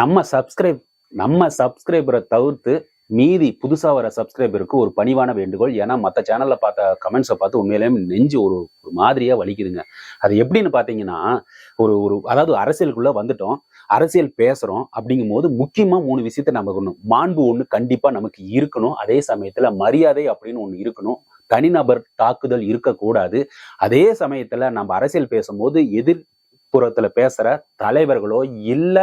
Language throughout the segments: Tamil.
நம்ம சப்ஸ்கிரைப் நம்ம சப்ஸ்கிரைபரை தவிர்த்து மீதி புதுசாக வர சப்ஸ்கிரைபருக்கு ஒரு பணிவான வேண்டுகோள். ஏன்னா மற்ற சேனலில் பார்த்த கமெண்ட்ஸை பார்த்து உண்மையிலேயே நெஞ்சு ஒரு ஒரு மாதிரியா வலிக்குதுங்க. அது எப்படின்னு பார்த்தீங்கன்னா ஒரு ஒரு அதாவது அரசியலுக்குள்ளே வந்துட்டோம் அரசியல் பேசுகிறோம் அப்படிங்கும் போது முக்கியமாக மூணு விஷயத்தை நம்ம ஒன்று மாண்பு ஒன்று கண்டிப்பாக நமக்கு இருக்கணும். அதே சமயத்தில் மரியாதை அப்படின்னு ஒன்று இருக்கணும். தனிநபர் தாக்குதல் இருக்கக்கூடாது. அதே சமயத்தில் நம்ம அரசியல் பேசும்போது எதிர் புறத்தில் பேசுற தலைவர்களோ இல்ல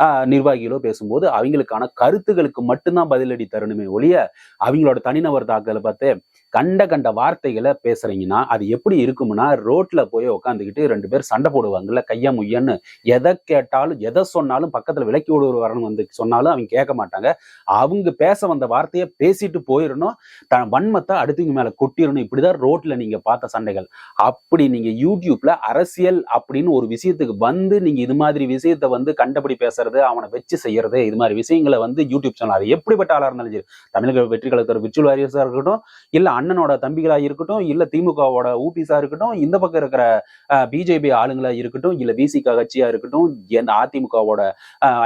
ஆஹ், நிர்வாகிகளோ பேசும்போது அவங்களுக்கான கருத்துகளுக்கு மட்டும்தான் பதிலடி தரணுமே ஒழிய அவங்களோட தனிநபர் தாக்குதலை பார்த்து கண்ட கண்ட வார்த்தைகளை பேசுறீங்கன்னா அது எப்படி இருக்கும்னா ரோட்ல போய் உட்காந்துக்கிட்டு ரெண்டு பேர் சண்டை போடுவாங்கல்ல கையா முய்யன்னு. எதை கேட்டாலும் எதை சொன்னாலும் பக்கத்துல விலக்கி விடுவர் வரணும் வந்து சொன்னாலும் அவங்க கேட்க மாட்டாங்க. அவங்க பேச வந்த வார்த்தையை பேசிட்டு போயிடணும் தன் வன்மத்தை அடுத்தவங்க மேல கொட்டிடணும் இப்படிதான் ரோட்ல நீங்க பார்த்த சண்டைகள். அப்படி நீங்க யூடியூப்ல அரசியல் அப்படின்னு ஒரு விஷயத்துக்கு வந்து நீங்க இது மாதிரி விஷயத்த வந்து கண்டபடி பேசுறது அவனை வச்சு செய்யறது இது மாதிரி விஷயங்களை வந்து யூடியூப் சேனல் அது எப்படிப்பட்ட ஆளா இருந்தாலும் சரி தமிழக வெற்றி கழகத்தோட விர்ச்சுவல் வாரியர்ஸா இருக்கட்டும் இல்ல அண்ணனோட தம்பிகளா இருக்கட்டும் இல்ல திமுகவோட ஊபிஸா இருக்கட்டும் இந்த பக்கம் இருக்கிற பிஜேபி ஆளுங்களா இருக்கட்டும் இல்ல விசிக கட்சியா இருக்கட்டும் எந்த அதிமுகவோட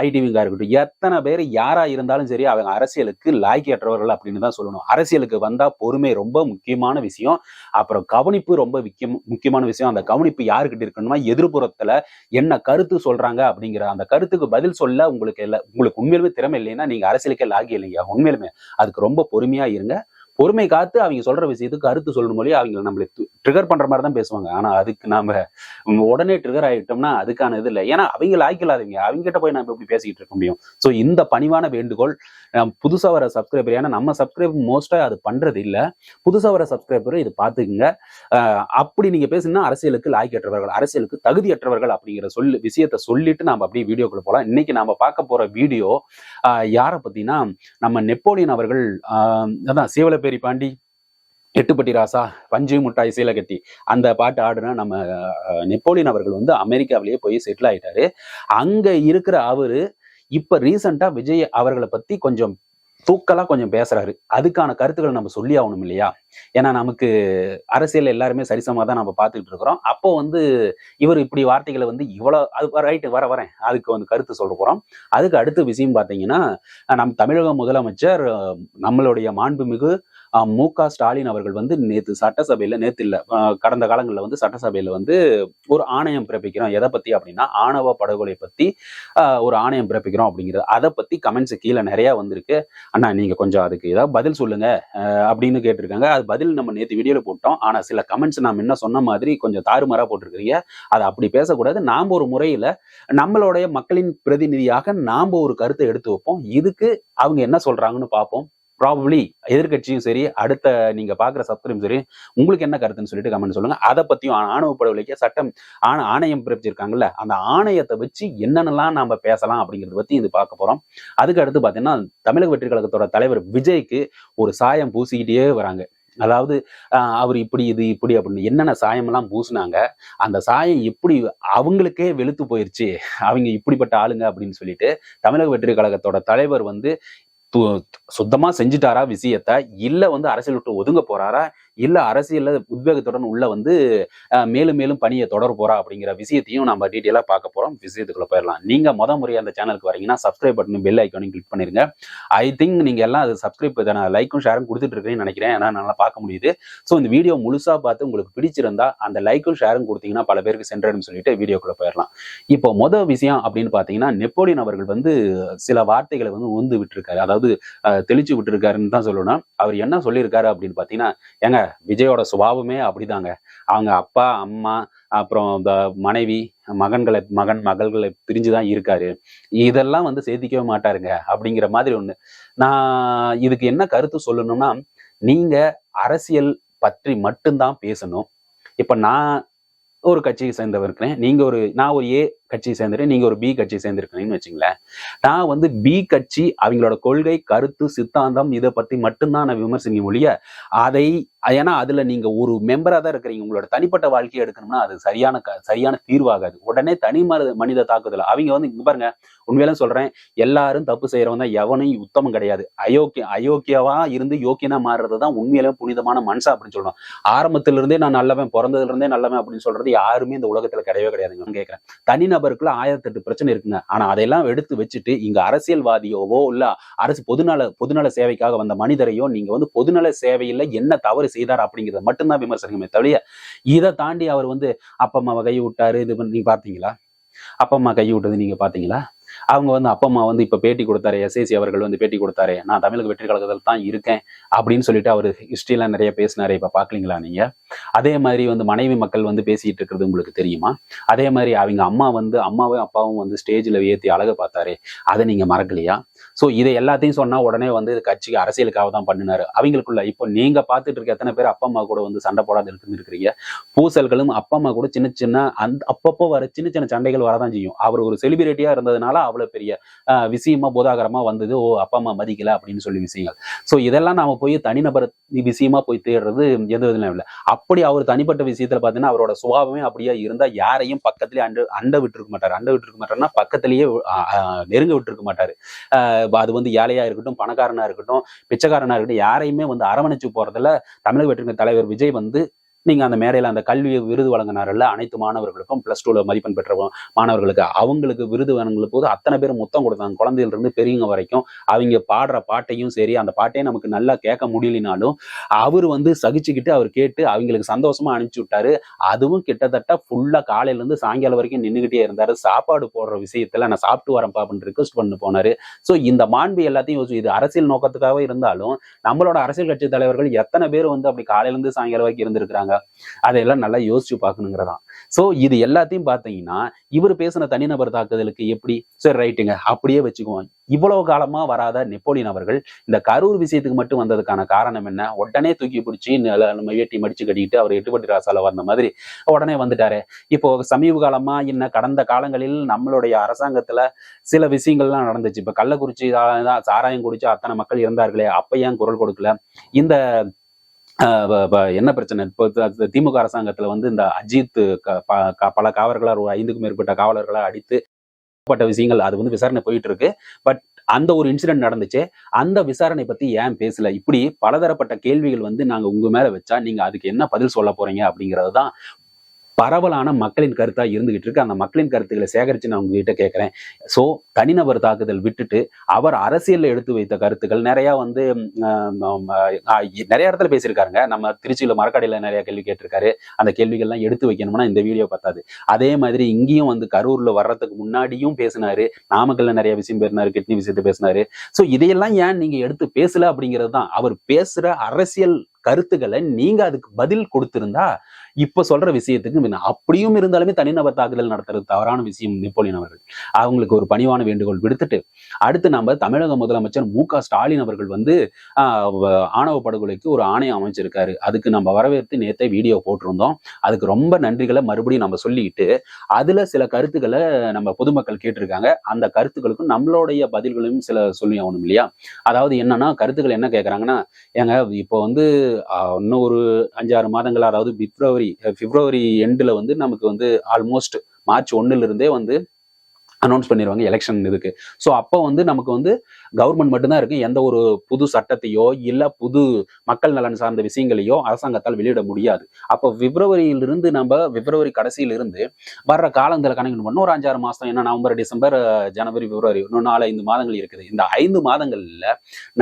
ஐடிவிங்கா இருக்கட்டும் எத்தனை பேர் யாரா இருந்தாலும் சரி அவங்க அரசியலுக்கு லாய்க்கேற்றவர்கள் அப்படின்னு தான் சொல்லணும். அரசியலுக்கு வந்தா பொறுமை ரொம்ப முக்கியமான விஷயம். அப்புறம் கவனிப்பு ரொம்ப முக்கியம் முக்கியமான விஷயம். அந்த கவனிப்பு யாருக்கிட்ட இருக்கணும்னா எதிர்புறத்துல என்ன கருத்து சொல்றாங்க அப்படிங்கிற அந்த கருத்துக்கு பதில் சொல்ல உங்களுக்கு இல்லை உங்களுக்கு உண்மையிலுமே திறமை இல்லைன்னா நீங்க அரசியலுக்கே லாகி இல்லைங்க. உண்மையிலுமே அதுக்கு ரொம்ப பொறுமையா இருங்க. பொறுமை காத்து அவங்க சொல்ற விஷயத்துக்கு கருத்து சொல்லணும் மொழி அவங்க நம்மளை ட்ரிகர் பண்ற மாதிரி தான் பேசுவாங்க. ஆனா அதுக்கு நாம உடனே ட்ரிகர் ஆகிட்டோம்னா அதுக்கான இது இல்லை. ஏன்னா அவங்க லாய்க்கலாதீங்க அவங்க கிட்ட போய் நம்ம எப்படி பேசிக்கிட்டு இருக்க முடியும். ஸோ இந்த பணிவான வேண்டுகோள் புதுசாக வர சப்ஸ்கிரைபர் ஏன்னா நம்ம சப்ஸ்கிரைப் மோஸ்டா அது பண்றது இல்ல. புதுசாக வர சப்ஸ்கிரைபர் இது பார்த்துக்குங்க. அப்படி நீங்க பேசுனா அரசியலுக்கு லாய்க்கற்றவர்கள் அரசியலுக்கு தகுதியற்றவர்கள் அப்படிங்கிற சொல்லு விஷயத்த சொல்லிட்டு நாம அப்படியே வீடியோக்குள்ள போலாம் இன்னைக்கு நாம பார்க்க போற வீடியோ யாரை பத்தினா நம்ம நெப்போலியன் அவர்கள் ஆஹ், அதான் சீவலப்பேரி பாண்டி எட்டுப்பட்டி ராசா பஞ்சு முட்டாய் சீலை கட்டி அந்த பாட்டு ஆடுனா நம்ம நெப்போலியன் அவர்கள் வந்து அமெரிக்காவிலேயே போய் செட்டில் ஆயிட்டாரு. அங்க இருக்கிற அவரு இப்ப ரீசெண்டா விஜய் அவர்களை பத்தி கொஞ்சம் தூக்கலா கொஞ்சம் பேசுறாரு. அதுக்கான கருத்துக்களை நம்ம சொல்லி ஆகணும் இல்லையா? ஏன்னா நமக்கு அரசியல் எல்லாருமே சரிசமாக தான் நம்ம பார்த்துக்கிட்டு இருக்கிறோம். அப்போ வந்து இவர் இப்படி வார்த்தைகளை வந்து இவ்வளவு அது ரைட்டு வர வரேன். அதுக்கு வந்து கருத்து சொல்ல போறோம். அதுக்கு அடுத்த விஷயம் பார்த்தீங்கன்னா நம் தமிழக முதலமைச்சர் நம்மளுடைய மாண்புமிகு மு க ஸ்டாலின் அவர்கள் வந்து நேற்று சட்டசபையில் நேற்று இல்லை கடந்த காலங்களில் வந்து சட்டசபையில் வந்து ஒரு ஆணையம் பிறப்பிக்கிறோம். எதை பற்றி அப்படின்னா ஆணவ படுகொலை பற்றி ஒரு ஆணையம் பிறப்பிக்கிறோம் அப்படிங்கிறது. அதை பற்றி கமெண்ட்ஸ் கீழே நிறையா வந்திருக்கு. அண்ணா நீங்கள் கொஞ்சம் அதுக்கு ஏதாவது பதில் சொல்லுங்க அப்படின்னு கேட்டிருக்காங்க. அது பதில் நம்ம நேற்று வீடியோவில் போட்டோம். ஆனால் சில கமெண்ட்ஸ் நாம் என்ன சொன்ன மாதிரி கொஞ்சம் தாறுமாறாக போட்டிருக்கிறீங்க. அதை அப்படி பேசக்கூடாது. நாம் ஒரு முறையில் நம்மளுடைய மக்களின் பிரதிநிதியாக நாம் ஒரு கருத்தை எடுத்து வைப்போம். இதுக்கு அவங்க என்ன சொல்கிறாங்கன்னு பார்ப்போம். ப்ராபப்ளி எதிர்க்கட்சியும் சரி அடுத்த நீங்க பாக்குற சப்ஸ்கிரைப் சரி உங்களுக்கு என்ன கருத்துன்னு சொல்லிட்டு கமெண்ட் சொல்லுங்க. அதை பத்தியும் ஆணவ படுகொலைக்கு சட்டம் ஆண ஆணையம் பிறப்பிச்சிருக்காங்கல்ல அந்த ஆணையத்தை வச்சு என்னென்னலாம் நாம பேசலாம் அப்படிங்கறத பத்தி இது பார்க்க போறோம். அதுக்கு அடுத்து பாத்தீங்கன்னா தமிழக வெற்றி கழகத்தோட தலைவர் விஜய்க்கு ஒரு சாயம் பூசிக்கிட்டே வராங்க. அதாவது அவர் இப்படி இது இப்படி அப்படின்னு என்னென்ன சாயமெல்லாம் பூசினாங்க அந்த சாயம் எப்படி அவங்களுக்கே வெளுத்து போயிருச்சு அவங்க இப்படிப்பட்ட ஆளுங்க அப்படின்னு சொல்லிட்டு தமிழக வெற்றி கழகத்தோட தலைவர் வந்து சுத்தமாக சுத்தமா செஞ்சுட்டாரா விஷயத்த இல்ல வந்து அரசியல் விட்டு ஒதுங்க போறாரா இல்ல அரசியல்ல உத்வேகத்துடன் உள்ள வந்து மேலும் மேலும் பணியை தொடர போறா அப்படிங்கிற விஷயத்தையும் நம்ம டீட்டெயிலா பார்க்க போறோம். விஷயத்துக்குள்ள போயிடலாம். நீங்க முத முறையா அந்த சேனலுக்கு வரீங்கன்னா சப்ஸ்கிரைப் பட்டன் பெல் ஐக்கானையும் கிளிக் பண்ணிருங்க. ஐ திங்க் நீங்க எல்லாம் அது சப்ஸ்கிரைப் லைக்கும் ஷேரும் கொடுத்துட்டு இருக்கேன்னு நினைக்கிறேன். ஏன்னா நல்லா பார்க்க முடியுது. ஸோ இந்த வீடியோ முழுசா பார்த்து உங்களுக்கு பிடிச்சிருந்தா அந்த லைக்கும் ஷேரும் கொடுத்தீங்கன்னா பல பேருக்கு சென்றடும் சொல்லிட்டு வீடியோக்குள்ள போயிடலாம். இப்போ முத விஷயம் அப்படின்னு பார்த்தீங்கன்னா நெப்போலியன் அவர்கள் வந்து சில வார்த்தைகளை வந்து உந்து விட்டுருக்காரு. அதாவது தெளிச்சு விட்டுருக்காருன்னு தான் சொல்லணும். அவர் என்ன சொல்லியிருக்காரு அப்படின்னு பார்த்தீங்கன்னா ஏங்க விஜயோட சுபாவமே அப்படிதாங்க. அவங்க அப்பா அம்மா அப்புறம் இந்த மனைவி மகன்களை மகன் மகள்களை பிரிஞ்சுதான் இருக்காரு. இதெல்லாம் வந்து சேர்த்திக்கவே மாட்டாருங்க அப்படிங்கிற மாதிரி ஒண்ணு. நான் இதுக்கு என்ன கருத்து சொல்லணும்னா நீங்க அரசியல் பற்றி மட்டும்தான் பேசணும். இப்ப நான் ஒரு கட்சியை சேர்ந்தவர் இருக்கிறேன். நீங்க ஒரு நான் ஒரு ஏ கட்சி சேர்ந்துட்டு நீங்க ஒரு பி கட்சி சேர்ந்திருக்கீங்கன்னு வச்சுங்களேன். நான் வந்து பி கட்சி அவங்களோட கொள்கை கருத்து சித்தாந்தம் இதை பத்தி மட்டும்தான் நான் விமர்சனிக்க ஒழிய அதை ஏன்னா அதுல நீங்க ஒரு மெம்பரா தான் இருக்கிறீங்க. உங்களோட தனிப்பட்ட வாழ்க்கையை எடுக்கணும்னா அது சரியான க- சரியான தீர்வாகாது. உடனே தனி மனித மனித தாக்குதல். அவங்க வந்து இங்க பாருங்க உண்மையில சொல்றேன் எல்லாரும் தப்பு செய்யறவங்க தான் எவனையும் உத்தமம் கிடையாது. அயோக்கிய அயோக்கியவா இருந்து யோக்கியனா மாறுறது தான் உண்மையிலே புனிதமான மனுஷா அப்படின்னு சொல்றோம். ஆரம்பத்திலிருந்தே நான் நல்லவன் பிறந்ததுல இருந்தே நல்லவன் அப்படின்னு சொல்றது யாருமே இந்த உலகத்துல கிடையவே கிடையாதுங்க. நான் தனி தனிநபருக்குள்ள ஆயிரத்தெட்டு பிரச்சனை இருக்குங்க. ஆனா அதையெல்லாம் எடுத்து வச்சுட்டு இங்க அரசியல்வாதியோவோ இல்ல அரசு பொதுநல பொதுநல சேவைக்காக வந்த மனிதரையோ நீங்க வந்து பொதுநல சேவையில என்ன தவறு செய்தார் அப்படிங்கறத மட்டும்தான் விமர்சனமே தவிர இதை தாண்டி அவர் வந்து அப்பா அம்மாவை கை விட்டாரு இது பண்ணி- நீங்க பாத்தீங்களா அப்பா அம்மா கை விட்டது நீங்க பாத்தீங்களா அவங்க வந்து அப்பா அம்மா வந்து இப்ப பேட்டி கொடுத்தாரு எஸ்ஐசி அவர்கள் வந்து பேட்டி கொடுத்தாரு நான் தமிழக வெற்றி கழகத்தில் தான் இருக்கேன் அப்படின்னு சொல்லிட்டு அவர் ஹிஸ்ட்ரியெலாம் நிறைய பேசினாரு இப்ப பார்க்கலீங்களா நீங்க? அதே மாதிரி வந்து மனைவி மக்கள் வந்து பேசிட்டு இருக்கிறது உங்களுக்கு தெரியுமா? அதே மாதிரி அவங்க அம்மா வந்து அம்மாவும் அப்பாவும் வந்து ஸ்டேஜ்ல ஏத்தி அழக பார்த்தாரு அதை நீங்க மறக்கலையா? ஸோ இதை எல்லாத்தையும் சொன்னா உடனே வந்து இது கட்சிக்கு அரசியலுக்காக தான் பண்ணினாரு. அவங்களுக்குள்ள இப்போ நீங்க பார்த்துட்டு இருக்க எத்தனை பேர் அப்பா அம்மா கூட வந்து சண்டை போடாத இருக்குன்னு இருக்கிறீங்க? பூசல்களும் அப்பா அம்மா கூட சின்ன சின்ன அந்த அப்பப்போ வர சின்ன சின்ன சண்டைகள் வரதான் செய்யும். அவர் ஒரு செலிபிரிட்டியா இருந்ததுனால அவ்வளவு பெரிய விஷயமா போதாகரமா வந்தது ஓ அப்பா அம்மா மதிக்கல அப்படின்னு சொல்லி விஷயங்கள். ஸோ இதெல்லாம் நாம போய் தனிநபர் விஷயமா போய் தேடுறது எந்த விதமும் இல்லை. அப்படி அவர் தனிப்பட்ட விஷயத்துல பாத்தீங்கன்னா அவரோட சுபாவமே அப்படியே இருந்தா யாரையும் பக்கத்திலேயே அண்ட அண்ட விட்டுருக்க மாட்டாரு. அண்ட விட்டுருக்க மாட்டாருன்னா பக்கத்திலேயே நெருங்க விட்டுருக்க மாட்டாரு. அது வந்து ஏழையா இருக்கட்டும் பணக்காரனா இருக்கட்டும் பிச்சைக்காரனா இருக்கட்டும் யாரையுமே வந்து அரவணைச்சு போறதுல தமிழக வெற்றிங்க தலைவர் விஜய் வந்து நீங்க அந்த மேடையில் அந்த கல்வி விருது வழங்கினார்ல அனைத்து மாணவர்களுக்கும் ப்ளஸ் டூல மதிப்பெண் பெற்ற மாணவர்களுக்கு அவங்களுக்கு விருது வழங்கும் போது அத்தனை பேரும் முத்தம் கொடுத்தாங்க. குழந்தையில இருந்து பெரியவங்க வரைக்கும் அவங்க பாடுற பாட்டையும் சரி அந்த பாட்டையே நமக்கு நல்லா கேட்க முடியலனாலும் அவர் வந்து சகிச்சுக்கிட்டு அவர் கேட்டு அவங்களுக்கு சந்தோஷமா அனுப்பிச்சு விட்டாரு. அதுவும் கிட்டத்தட்ட ஃபுல்லா காலையில இருந்து சாயங்காலம் வரைக்கும் நின்றுகிட்டே இருந்தாரு. சாப்பாடு போடுற விஷயத்துல நான் சாப்பிட்டு வரேன்ப்பா அப்படின்னு ரிக்வஸ்ட் பண்ணி போனாரு. ஸோ இந்த மாண்பு எல்லாத்தையும் யோசி இது அரசியல் நோக்கத்துக்காக இருந்தாலும் நம்மளோட அரசியல் கட்சி தலைவர்கள் எத்தனை பேர் வந்து அப்படி காலையில இருந்து சாயங்காலம் வரைக்கும் இருந்திருக்கிறாங்க? அதையெல்லாம் நல்லா யோசிச்சு பார்க்கணுங்கிறதான் ஸோ இது எல்லாத்தையும் பார்த்தீங்கன்னா இவர் பேசின தனிநபர் தாக்குதலுக்கு எப்படி சரி ரைட்டுங்க அப்படியே வச்சுக்குவோம் இவ்வளவு காலமா வராத நெப்போலியன் அவர்கள் இந்த கரூர் விஷயத்துக்கு மட்டும் வந்ததுக்கான காரணம் என்ன உடனே தூக்கி பிடிச்சி நம்ம வேட்டி மடிச்சு கட்டிக்கிட்டு அவர் எட்டுப்பட்டி ராசால வந்த மாதிரி உடனே வந்துட்டாரு இப்போ சமீப காலமா இன்ன கடந்த காலங்களில் நம்மளுடைய அரசாங்கத்துல சில விஷயங்கள்லாம் நடந்துச்சு இப்ப கள்ளக்குறிச்சி சாராயம் குடிச்சு அத்தனை மக்கள் இருந்தார்களே அப்ப ஏன் குரல் கொடுக்கல இந்த என்ன பிரச்சனை? இப்போ திமுக அரசாங்கத்துல வந்து இந்த அஜித் க- ப- க- பல காவலர்களாக ஒரு ஐந்துக்கும் மேற்பட்ட காவலர்களாக அடித்து பட்ட விஷயங்கள் அது வந்து விசாரணை போயிட்டு இருக்கு பட் அந்த ஒரு இன்சிடென்ட் நடந்துச்சு. அந்த விசாரணை பத்தி ஏன் பேசல? இப்படி பலதரப்பட்ட கேள்விகள் வந்து நாங்க உங்க மேல வச்சா நீங்க அதுக்கு என்ன பதில் சொல்ல போறீங்க அப்படிங்கிறது தான் பரவலான மக்களின் கருத்தாக இருந்துகிட்டு இருக்கு. அந்த மக்களின் கருத்துக்களை சேகரித்து நான் உங்ககிட்ட கேட்குறேன் ஸோ தனிநபர் தாக்குதல் விட்டுட்டு அவர் அரசியலில் எடுத்து வைத்த கருத்துக்கள் நிறையா வந்து நிறைய இடத்துல பேசியிருக்காருங்க. நம்ம திருச்சியில் மரக்கடையில் நிறைய கேள்வி கேட்டிருக்காரு. அந்த கேள்விகள்லாம் எடுத்து வைக்கணும்னா இந்த வீடியோ பத்தாது. அதே மாதிரி இங்கேயும் வந்து கரூரில் வர்றதுக்கு முன்னாடியும் பேசினாரு. நாமக்கல்ல நிறைய விஷயம் பேசினாரு கிட்னி விஷயத்தை பேசினாரு. ஸோ இதையெல்லாம் ஏன் நீங்கள் எடுத்து பேசல அப்படிங்கிறது தான் அவர் பேசுகிற அரசியல் கருத்துக்களை நீங்க அதுக்கு பதில் கொடுத்திருந்தா இப்ப சொல்ற விஷயத்துக்கு முன்ன- அப்படியும் இருந்தாலுமே தனிநபர் தாக்குதல் நடத்துறது தவறான விஷயம் நெப்போலியன் அவர்கள். அவங்களுக்கு ஒரு பணிவான வேண்டுகோள் விடுத்துட்டு அடுத்து நம்ம தமிழக முதலமைச்சர் மு க ஸ்டாலின் அவர்கள் வந்து ஆணவ படுகொலைக்கு ஒரு ஆணையம் அமைச்சிருக்காரு அதுக்கு நம்ம வரவேற்று நேத்தே வீடியோ போட்டிருந்தோம். அதுக்கு ரொம்ப நன்றிகளை மறுபடியும் நம்ம சொல்லிட்டு அதுல சில கருத்துக்களை நம்ம பொதுமக்கள் கேட்டிருக்காங்க. அந்த கருத்துக்களுக்கும் நம்மளுடைய பதில்களையும் சில சொல்லி ஆகணும் இல்லையா? அதாவது என்னன்னா கருத்துக்கள் என்ன கேட்கறாங்கன்னா ஏங்க இப்போ வந்து இன்னும் ஒரு அஞ்சாறு மாதங்கள் அதாவது பிப்ரவரி பிப்ரவரி எண்டில் வந்து நமக்கு வந்து ஆல்மோஸ்ட் மார்ச் ஒண்ணுல இருந்தே வந்து அனௌன்ஸ் பண்ணிடுவாங்க எலெக்ஷன் இதுக்கு. ஸோ அப்போ வந்து நமக்கு வந்து கவர்மெண்ட் மட்டும்தான் இருக்கு. எந்த ஒரு புது சட்டத்தையோ இல்ல புது மக்கள் நலன் சார்ந்த விஷயங்களையோ அரசாங்கத்தால் வெளியிட முடியாது. அப்போ பிப்ரவரியிலிருந்து நம்ம பிப்ரவரி கடைசியிலிருந்து வர்ற காலங்களை கணக்கு பண்ண ஒரு அஞ்சாறு மாசம் என்ன நவம்பர் டிசம்பர் ஜனவரி பிப்ரவரி இன்னும் நாலு ஐந்து மாதங்கள் இருக்குது. இந்த ஐந்து மாதங்கள்ல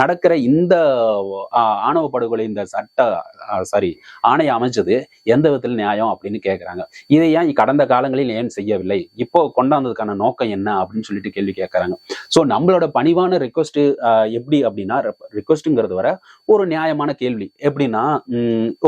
நடக்கிற இந்த ஆணவ படுகொலை இந்த சட்ட சாரி ஆணையம் அமைச்சது எந்த விதத்தில் நியாயம் அப்படின்னு கேட்குறாங்க இதை ஏன் கடந்த காலங்களில் ஏன் செய்யவில்லை? இப்போ கொண்டாந்ததுக்கான நோக்கம் என்ன அப்படின்னு சொல்லிட்டு கேள்வி கேட்கறாங்க ஸோ நம்மளோட பணிவான ரெக்வஸ்ட் எப்படி அப்படின்னா ரிக்வஸ்ட்டுங்கிறது வர ஒரு நியாயமான கேள்வி. எப்படின்னா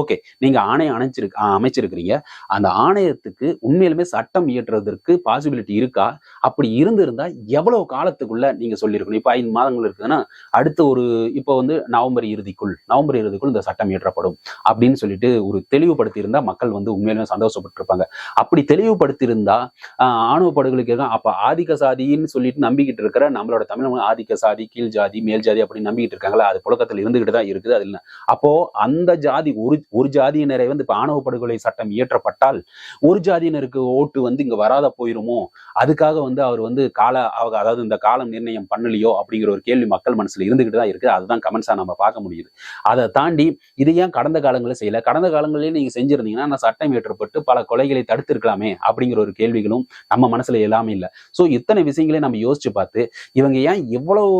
ஓகே நீங்க ஆணையம் அணைச்சிரு அமைச்சிருக்கிறீங்க. அந்த ஆணையத்துக்கு உண்மையிலுமே சட்டம் இயற்றுவதற்கு பாசிபிலிட்டி இருக்கா? அப்படி இருந்திருந்தா எவ்வளவு காலத்துக்குள்ள நீங்க சொல்லியிருக்கணும்? இப்போ ஐந்து மாதங்கள் இருக்குதுன்னா அடுத்த ஒரு இப்போ வந்து நவம்பர் இறுதிக்குள் நவம்பர் இறுதிக்குள் இந்த சட்டம் இயற்றப்படும் அப்படின்னு சொல்லிட்டு ஒரு தெளிவுபடுத்தி இருந்தா மக்கள் வந்து உண்மையிலுமே சந்தோஷப்பட்டிருப்பாங்க. அப்படி தெளிவுபடுத்தியிருந்தா ஆஹ் ஆணவ படுகொலைக்கு அப்ப ஆதிக்க சாதின்னு சொல்லிட்டு நம்பிக்கிட்டு இருக்கிற நம்மளோட தமிழ் ஆதிக்க சாதி ஜாதி கீழ் ஜாதி மேல் ஜாதி அப்படின்னு நம்பிக்கிட்டு இருக்காங்களா? அது புழக்கத்தில் இருந்துகிட்டு தான் இருக்குது. அது இல்லை. அப்போ அந்த ஜாதி ஒரு ஒரு ஜாதியினரை வந்து இப்போ ஆணவ படுகொலை சட்டம் இயற்றப்பட்டால் ஒரு ஜாதியினருக்கு ஓட்டு வந்து இங்க வராத போயிருமோ? அதுக்காக வந்து அவர் வந்து கால அதாவது இந்த காலம் நிர்ணயம் பண்ணலையோ? அப்படிங்கிற ஒரு கேள்வி மக்கள் மனசுல இருந்துகிட்டு தான் இருக்கு அதுதான் கமெண்ட்ஸா நம்ம பார்க்க முடியுது. அதை தாண்டி இதை ஏன் கடந்த காலங்களில் செய்யல? கடந்த காலங்களிலே நீங்க செஞ்சிருந்தீங்கன்னா நான் சட்டம் ஏற்றப்பட்டு பல கொலைகளை தடுத்திருக்கலாமே? அப்படிங்கிற ஒரு கேள்விகளும் நம்ம மனசுல எல்லாமே இல்லை. ஸோ இத்தனை விஷயங்களையும் நம்ம யோசிச்சு பார்த்து இவங்க ஏன் இவ்வளவு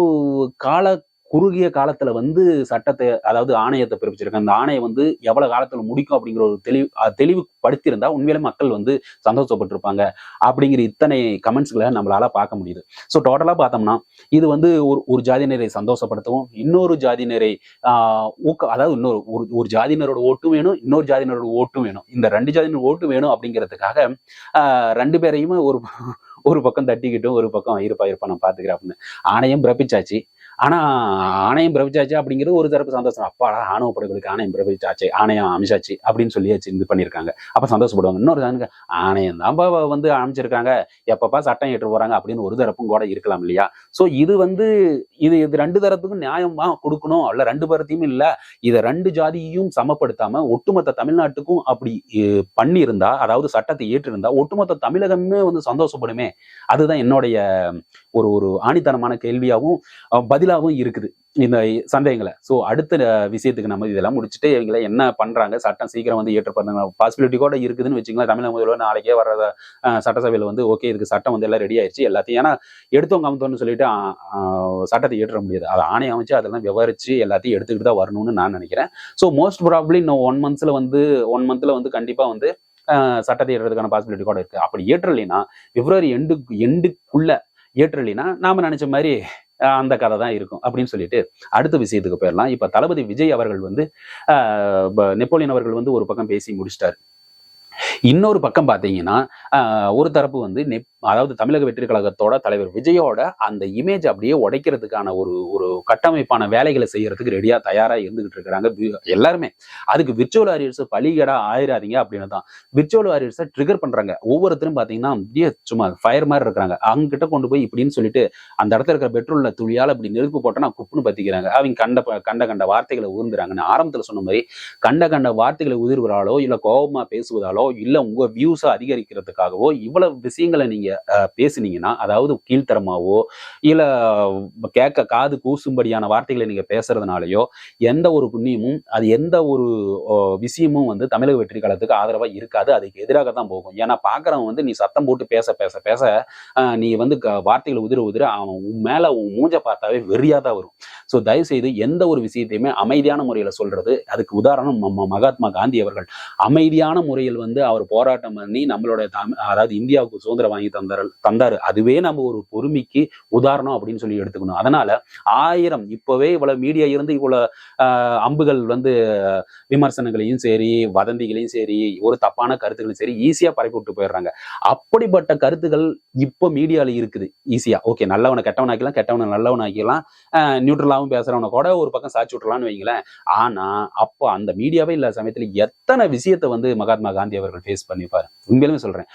கால குறுகிய காலத்துல வந்து சட்டத்தை அதாவது ஆணையத்தை பிறப்பிச்சிருக்காங்க அந்த ஆணையம் வந்து எவ்வளவு காலத்துல முடிக்கும் அப்படிங்கிற ஒரு தெளிவு தெளிவுபடுத்தியிருந்தா உண்மையிலே மக்கள் வந்து சந்தோஷப்பட்டிருப்பாங்க. அப்படிங்கிற இத்தனை கமெண்ட்ஸ்களை நம்மளால பார்க்க முடியுது. ஸோ டோட்டலா பார்த்தோம்னா இது வந்து ஒரு ஒரு ஜாதியினரை சந்தோஷப்படுத்தவும் இன்னொரு ஜாதியினரை ஊக்க அதாவது இன்னொரு ஒரு ஒரு ஜாதியினரோட ஓட்டும் வேணும் இன்னொரு ஜாதியினரோட ஓட்டும் வேணும். இந்த ரெண்டு ஜாதியினர் ஓட்டு வேணும் அப்படிங்கிறதுக்காக ரெண்டு பேரையுமே ஒரு ஒரு பக்கம் தட்டிக்கிட்டும் ஒரு பக்கம் இருப்பா இருப்பா நான் பாத்துக்கிறேன் அப்படின்னு. ஆணையம் பிறப்பிச்சாச்சு. ஆனா ஆணையம் பிறப்பிச்சாச்சு அப்படிங்கிறது ஒரு தரப்பு சந்தோஷம். அப்பாடா ஆணவ படுகொலைக்கு ஆணையம் பிறப்பிச்சாச்சு ஆணையம் அமைச்சாச்சு அப்படின்னு சொல்லி வச்சு இது பண்ணியிருக்காங்க. அப்ப சந்தோஷப்படுவாங்க. இன்னொரு ஜானுக்கு ஆணையம் தான் வந்து அமைச்சிருக்காங்க. எப்பப்பா சட்டம் ஏற்று போறாங்க? அப்படின்னு ஒரு தரப்பும் கூட இருக்கலாம் இல்லையா? சோ இது வந்து இது இது ரெண்டு தரப்புக்கும் நியாயமா கொடுக்கணும். அல்ல ரெண்டு பேரத்தையும் இல்ல. இதை ரெண்டு ஜாதியையும் சமப்படுத்தாம ஒட்டுமொத்த தமிழ்நாட்டுக்கும் அப்படி பண்ணியிருந்தா அதாவது சட்டத்தை ஏற்றிருந்தா ஒட்டுமொத்த தமிழகமே வந்து சந்தோஷப்படுமே. அதுதான் என்னுடைய ஒரு ஒரு ஆணித்தனமான கேள்வியாகவும் பதில் பதிலாகவும் இருக்குது. இந்த சந்தேகங்களை. ஸோ அடுத்த விஷயத்துக்கு நம்ம இதெல்லாம் முடிச்சுட்டு இவங்களை என்ன பண்றாங்க சட்டம் சீக்கிரம் வந்து ஏற்றப்படுறாங்க பாசிபிலிட்டி கூட இருக்குதுன்னு வச்சுங்களேன் தமிழக முதல்வர் நாளைக்கே வர சட்டசபையில் வந்து ஓகே இதுக்கு சட்டம் வந்து எல்லாம் ரெடி ஆயிடுச்சு எல்லாத்தையும் ஏன்னா எடுத்தவங்க அமுத்தோன்னு சொல்லிட்டு சட்டத்தை ஏற்ற முடியாது. அதை ஆணையம் அமைச்சு அதெல்லாம் விவரிச்சு எல்லாத்தையும் எடுத்துக்கிட்டு தான் வரணும்னு நான் நினைக்கிறேன். ஸோ மோஸ்ட் ப்ராப்ளி இன்னும் ஒன் மந்த்ஸ்ல வந்து ஒன் மந்த்ல வந்து கண்டிப்பா வந்து சட்டத்தை ஏற்றுறதுக்கான பாசிபிலிட்டி கூட இருக்கு. அப்படி ஏற்றலைன்னா பிப்ரவரி எண்டு எண்டுக்குள்ள ஏற்றலைன்னா நாம நினைச்ச மாதிரி அந்த கதை தான் இருக்கும் அப்படின்னு சொல்லிட்டு அடுத்த விஷயத்துக்கு போயிடலாம். இப்ப தளபதி விஜய் அவர்கள் வந்து நெப்போலியன் அவர்கள் வந்து ஒரு பக்கம் பேசி முடிச்சிட்டாரு. இன்னொரு பக்கம் பாத்தீங்கன்னா ஆஹ், ஒரு தரப்பு வந்து நெப் அதாவது தமிழக வெற்றி கழகத்தோட தலைவர் விஜயோட அந்த இமேஜ் அப்படியே உடைக்கிறதுக்கான ஒரு ஒரு கட்டமைப்பான வேலைகளை செய்யறதுக்கு ரெடியா தயாரா இருந்துகிட்டு இருக்கிறாங்க. எல்லாருமே. அதுக்கு விர்ச்சுவல் வாரியர்ஸ் பலிகடா ஆயிராதீங்க அப்படின்னு தான். விர்ச்சுவல் வாரியர்ஸை ட்ரிகர் பண்றாங்க. ஒவ்வொருத்தரும் பாத்தீங்கன்னா அப்படியே சும்மா ஃபயர் மாதிரி இருக்கிறாங்க. அங்கிட்ட கொண்டு போய் இப்படின்னு சொல்லிட்டு அந்த இடத்துல இருக்கிற பெட்ரோலில் துளியால இப்படி நெருப்பு போட்டோன்னா குப்புன்னு பத்திக்கிறாங்க. அவங்க கண்ட கண்ட கண்ட வார்த்தைகளை ஊர்ந்துறாங்கன்னு ஆரம்பத்தில் சொன்ன மாதிரி கண்ட கண்ட வார்த்தைகளை உதிர்வதாலோ இல்ல கோபமா பேசுவதாலோ இல்ல உங்க வியூஸை அதிகரிக்கிறதுக்காகவோ இவ்வளவு விஷயங்களை நீங்க பேசுனீங்கன்னா அதாவது கீழ்த்தரமாவோ இல்ல கேட்க காது கூசும்படியான வார்த்தைகளை நீங்க பேசுறதுனாலயோ எந்த ஒரு புண்ணியமும் அது எந்த ஒரு விஷயமும் வந்து தமிழக வெற்றி காலத்துக்கு ஆதரவா இருக்காது. அதுக்கு எதிராக தான் போகும். ஏன்னா பார்க்குறவன் வந்து நீ சத்தம் போட்டு பேச பேச பேச நீ வந்து க- வார்த்தைகளை உதிர உதிர அவன் உன் மேல உன் மூஞ்ச பார்த்தாவே வெறியா தான் வரும். ஸோ தயவு செய்து எந்த ஒரு விஷயத்தையுமே அமைதியான முறையில சொல்றது அதுக்கு உதாரணம் நம்ம மகாத்மா காந்தி அவர்கள். அமைதியான முறையில் வந்து அவர் போராட்டம் பண்ணி நம்மளோட தமிழ் அதாவது இந்தியாவுக்கு சுதந்திரம் வாங்கி தந்தார் தந்தாரு. அதுவே நம்ம ஒரு பொறுமைக்கு உதாரணம் அப்படின்னு சொல்லி எடுத்துக்கணும். அதனால ஆயிரம் இப்பவே இவ்வளவு மீடியா இருந்து இவ்வளவு அம்புகள் வந்து விமர்சனங்களையும் சரி வதந்திகளையும் சரி ஒரு தப்பான கருத்துக்களையும் சரி ஈஸியா பரப்பி விட்டு போயிடுறாங்க. அப்படிப்பட்ட கருத்துகள் இப்போ மீடியால இருக்குது. ஈஸியா ஓகே நல்லவனை கெட்டவனாக்கலாம் கெட்டவனை நல்லவனாக்கலாம் நியூட்ரலாகவும் பேசுறவனை கூட ஒரு பக்கம் சாட்சி விட்டுறலாம்னு வைங்களேன். ஆனா அப்போ அந்த மீடியாவே இல்லாத சமயத்துல எத்தனை விஷயத்தை வந்து மகாத்மா காந்தி அவர்கள் ஃபேஸ் பண்ணிப்பார் உண்மையிலுமே சொல்றேன்.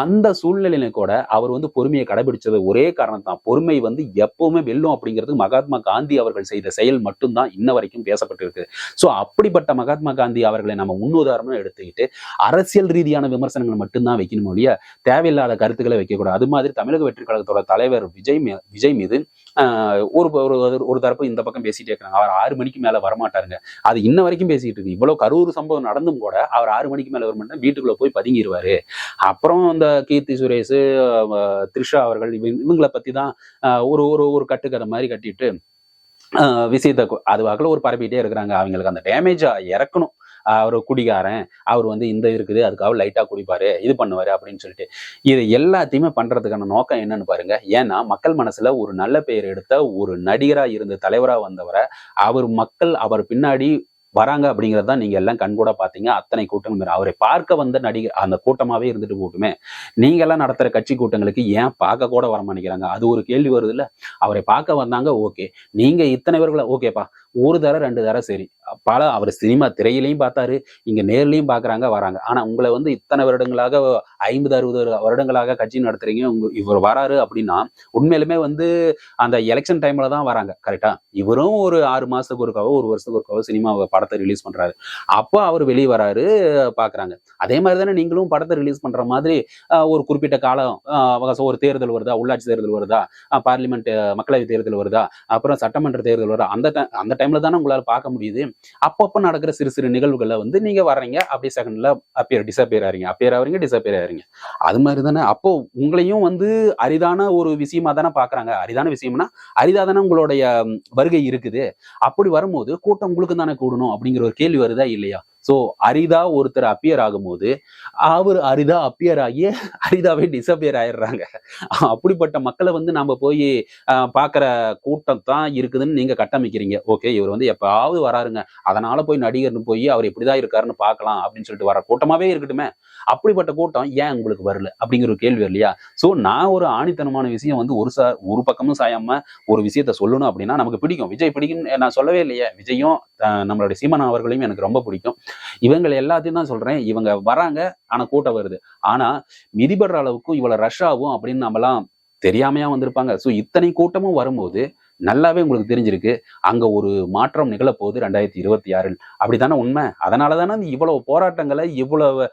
அந்த சூழ்நிலையில கூட அவர் வந்து பொறுமையை கடைபிடிச்சது ஒரே காரணம் தான் பொறுமை வந்து எப்பவுமே வெல்லும் அப்படிங்கிறது மகாத்மா காந்தி அவர்கள் செய்த செயல் மட்டும்தான் இன்ன வரைக்கும் பேசப்பட்டிருக்கு. ஸோ அப்படிப்பட்ட மகாத்மா காந்தி அவர்களை நம்ம முன்னுதாரணம் எடுத்துக்கிட்டு அரசியல் ரீதியான விமர்சனங்கள் மட்டும்தான் வைக்கணும் ஒழிய தேவையில்லாத கருத்துக்களை வைக்கக்கூடாது. அது மாதிரி தமிழக வெற்றி கழகத்தோட தலைவர் விஜய் விஜய் மீது ஒரு ஒரு தரப்பு இந்த பக்கம் பேசிட்டே இருக்கிறாங்க அவர் ஆறு மணிக்கு மேல வரமாட்டாருங்க. அது இன்ன வரைக்கும் பேசிட்டு இருக்கு. இவ்வளவு கரூர் சம்பவம் நடந்தும் கூட அவர் ஆறு மணிக்கு மேல வர மாட்டா வீட்டுக்குள்ள போய் பதுங்கிடுவாரு அப்புறம் இந்த கீர்த்தி சுரேஷ் த்ரிஷா அவர்கள் இவங்க- இவங்களை பத்தி தான் ஒரு ஒரு ஒரு கட்டுக்கதை மாதிரி கட்டிட்டு விஷயத்தை அது வாக்குல ஒரு பரப்பிட்டே இருக்கிறாங்க. அவங்களுக்கு அந்த டேமேஜா இறக்கணும். அவர் குடிகாரன் அவர் வந்து இந்த இருக்குது அதுக்காக லைட்டாக குடிப்பாரு இது பண்ணுவாரு அப்படின்னு சொல்லிட்டு. இது எல்லாத்தையுமே பண்ணுறதுக்கான நோக்கம் என்னன்னு பாருங்க. ஏன்னா மக்கள் மனசுல ஒரு நல்ல பெயர் எடுத்த ஒரு நடிகராக இருந்த தலைவராக வந்தவரை அவர் மக்கள் அவர் பின்னாடி வராங்க அப்படிங்கறத தான் நீங்க எல்லாம் கண்கூட பாத்தீங்க. அத்தனை கூட்டங்கள் அவரை பார்க்க வந்த நடிகர் அந்த கூட்டமாவே இருந்துட்டு போட்டுமே. நீங்க எல்லாம் நடத்துற கட்சி கூட்டங்களுக்கு ஏன் பார்க்க கூட வர அது ஒரு கேள்வி வருது இல்ல அவரை பார்க்க வந்தாங்க ஓகே. நீங்க இத்தனை பேர்களை ஓகேப்பா. ஒரு தர ரெண்டு தர சரி. பல அவர் சினிமா திரையிலையும் பார்த்தாரு இங்க நேர்லையும் பாக்குறாங்க வராங்க. ஆனா உங்களை வந்து இத்தனை வருடங்களாக ஐம்பது அறுபது வருடங்களாக கட்சி நடத்துறீங்க உங்க இவர் வராரு அப்படின்னா உண்மையிலுமே வந்து அந்த எலெக்ஷன் டைம்ல தான் வராங்க. கரெக்டா இவரும் ஒரு ஆறு மாசத்துக்கு ஒருக்காவோ ஒரு வருஷத்துக்கு ஒருக்காவோ சினிமா படத்தை ரிலீஸ் பண்றாரு. அப்போ அவர் வெளியே வராரு பாக்குறாங்க அதே மாதிரி தானே நீங்களும் படத்தை ரிலீஸ் பண்ற மாதிரி ஒரு குறிப்பிட்ட காலம் ஒரு தேர்தல் வருதா உள்ளாட்சி தேர்தல் வருதா பார்லிமெண்ட் மக்களவை தேர்தல் வருதா அப்புறம் சட்டமன்ற தேர்தல் வருதா அந்த அந்த அந்த டைம்ல தானே உங்களால பார்க்க முடியுது. அப்பப்போ நடக்கிற சிறு சிறு நிகழ்வுகளை வந்து நீங்க வர்றீங்க அப்படியே செகண்ட்ல அப்பியர் டிசப்பியர் ஆறீங்க. அப்பியர் ஆகிறீங்க டிசப்பியர் ஆறீங்க. அது மாதிரி தானே. அப்போ உங்களையும் வந்து அரிதான ஒரு விஷயமா தானே பாக்குறாங்க அரிதான விஷயம்னா அரிதா தானே உங்களுடைய வருகை இருக்குது. அப்படி வரும்போது கூட்டம் உங்களுக்கு தானே கூடணும் அப்படிங்கிற ஒரு கேள்வி வருதா இல்லையா? ஸோ அரிதா ஒருத்தர் அப்பியர் ஆகும்போது அவர் அரிதா அப்பியர் ஆகி அரிதாவே டிசப்பியர் ஆயிடுறாங்க. அப்படிப்பட்ட மக்களை வந்து நம்ம போய் பாக்குற கூட்டம் தான் இருக்குதுன்னு நீங்க கட்டமைக்கிறீங்க. ஓகே இவர் வந்து எப்பாவது வராருங்க. அதனால போய் நடிகர்னு போய் அவர் இப்படிதான் இருக்காருன்னு பார்க்கலாம் அப்படின்னு சொல்லிட்டு வர கூட்டமாவே இருக்கட்டுமே. அப்படிப்பட்ட கூட்டம் ஏன் உங்களுக்கு வரல? அப்படிங்கிற ஒரு கேள்வி இல்லையா? ஸோ நான் ஒரு ஆணித்தனமான விஷயம் வந்து ஒரு சா ஒரு பக்கமும் சாயாம ஒரு விஷயத்த சொல்லணும் அப்படின்னா நமக்கு பிடிக்கும். விஜய் பிடிக்கும் நான் சொல்லவே இல்லையே. விஜயும் நம்மளுடைய சீமான் அவர்களையும் எனக்கு ரொம்ப பிடிக்கும். இவங்க எல்லாத்தையும் தான் சொல்றேன். இவங்க வராங்க ஆனா கூட்டம் வருது. ஆனா மிதிபடுற அளவுக்கு இவ்வளவு ரஷ் ஆகும் அப்படின்னு நம்மலாம் தெரியாமையா வந்திருப்பாங்க. சோ இத்தனை கூட்டமும் வரும்போது நல்லாவே உங்களுக்கு தெரிஞ்சிருக்கு. அங்க ஒரு மாற்றம் நிகழப்போகுது ரெண்டாயிரத்தி இருபத்தி ஆறில். அப்படித்தானே உண்மை? அதனால தானே இவ்வளவு போராட்டங்களை இவ்வளவு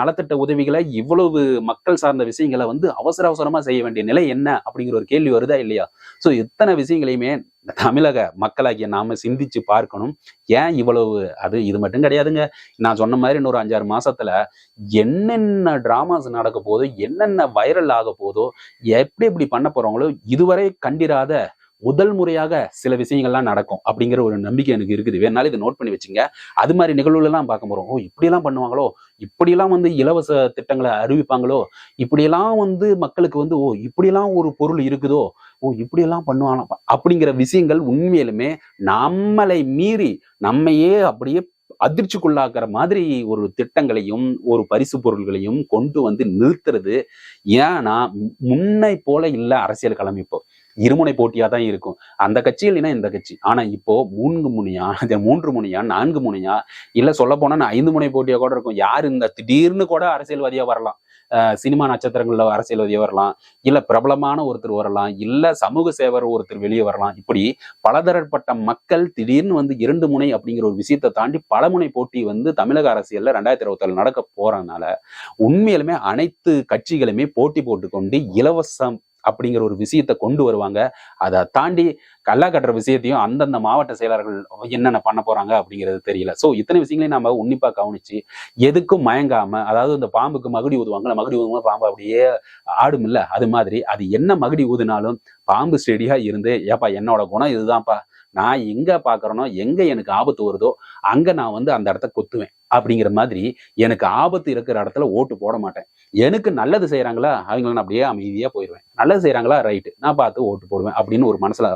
நலத்திட்ட உதவிகளை இவ்வளவு மக்கள் சார்ந்த விஷயங்களை வந்து அவசர அவசரமா செய்ய வேண்டிய நிலை என்ன? அப்படிங்கிற ஒரு கேள்வி வருதா இல்லையா? ஸோ இத்தனை விஷயங்களையுமே தமிழக மக்களாகிய நாம சிந்திச்சு பார்க்கணும். ஏன் இவ்வளவு? அது இது மட்டும் கிடையாதுங்க. நான் சொன்ன மாதிரி இன்னொரு அஞ்சாறு மாசத்துல என்னென்ன டிராமாஸ் நடக்க போதோ என்னென்ன வைரல் ஆக போதோ எப்படி எப்படி பண்ண போறவங்களோ இதுவரை கண்டிராத முதல் முறையாக சில விஷயங்கள்லாம் நடக்கும் அப்படிங்கிற ஒரு நம்பிக்கை எனக்கு இருக்குது. வேணாலும் இதை நோட் பண்ணி வச்சுங்க. அது மாதிரி நிகழ்வுகள் எல்லாம் பார்க்க போறோம். ஓ இப்படிலாம் பண்ணுவாங்களோ? இப்படிலாம் வந்து இலவச திட்டங்களை அறிவிப்பாங்களோ? இப்படியெல்லாம் வந்து மக்களுக்கு வந்து ஓ இப்படிலாம் ஒரு பொருள் இருக்குதோ? ஓ இப்படியெல்லாம் பண்ணுவாங்க அப்படிங்கிற விஷயங்கள் உண்மையிலுமே நம்மளை மீறி நம்மையே அப்படியே அதிர்ச்சிக்குள்ளாக்குற மாதிரி ஒரு திட்டங்களையும் ஒரு பரிசு பொருள்களையும் கொண்டு வந்து நிறுத்துறது ஏன்னா மு- முன்னை போல இல்ல அரசியல் களம் இப்போ இருமுனை போட்டியா தான் இருக்கும். அந்த கட்சி இல்லைன்னா இந்த கட்சி. ஆனா இப்போ மூன்று முனையா மூன்று முனையா நான்கு முனையா இல்ல சொல்ல போனா நான் ஐந்து முனை போட்டியா கூட இருக்கும். யார் இந்த திடீர்னு கூட அரசியல்வாதியா வரலாம். சினிமா நட்சத்திரங்கள்ல அரசியல்வாதியா வரலாம். இல்ல பிரபலமான ஒருத்தர் வரலாம். இல்ல சமூக சேவர் ஒருத்தர் வெளியே வரலாம். இப்படி பலதரப்பட்ட மக்கள் திடீர்னு வந்து இரண்டு முனை அப்படிங்கிற ஒரு விஷயத்தை தாண்டி பல முனை போட்டி வந்து தமிழக அரசியல்ல ரெண்டாயிரத்தி இருபத்தி நடக்க போறதுனால உண்மையிலுமே அனைத்து கட்சிகளுமே போட்டி போட்டுக்கொண்டு இலவசம் அப்படிங்கிற ஒரு விஷயத்தை கொண்டு வருவாங்க. அதை தாண்டி கல்லா கட்டுற விஷயத்தையும் அந்தந்த மாவட்ட செயலாளர்கள் என்னென்ன பண்ண போறாங்க அப்படிங்கிறது தெரியல. ஸோ இத்தனை விஷயங்களையும் நம்ம உன்னிப்பா கவனிச்சு எதுக்கும் மயங்காம அதாவது இந்த பாம்புக்கு மகுடி ஊதுவாங்கல்ல மகுடி ஊதுவாங்க பாம்பு அப்படியே ஆடும் இல்லை அது மாதிரி. அது என்ன மகுடி ஊதுனாலும் பாம்பு ஸ்டெடியா இருந்து ஏப்பா என்னோட குணம் இதுதான்ப்பா. நான் எங்க பாக்குறேனோ எங்க எனக்கு ஆபத்து வருதோ அங்க நான் வந்து அந்த இடத்த கொத்துவேன். அப்படிங்கிற மாதிரி எனக்கு ஆபத்து இருக்கிற இடத்துல ஓட்டு போட மாட்டேன். எனக்கு நல்லது செய்யறாங்களா அவங்கள நான் அப்படியே அமைதியா போயிடுவேன். நல்லது செய்யறாங்களா ரைட்டு நான் பார்த்து ஓட்டு போடுவேன் அப்படின்னு ஒரு மனசுல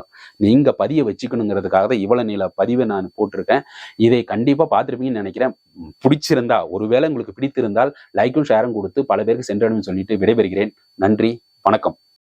நீங்க பதிய வச்சுக்கணுங்கிறதுக்காக தான் இவ்வளவு நீள பதிவை நான் போட்டிருக்கேன். இதை கண்டிப்பா பார்த்துருப்பீங்கன்னு நினைக்கிறேன். பிடிச்சிருந்தா ஒருவேளை உங்களுக்கு பிடித்திருந்தால் லைக்கும் ஷேரும் கொடுத்து பல பேருக்கு சென்றடையும் சொல்லிட்டு விடைபெறுகிறேன். நன்றி வணக்கம்.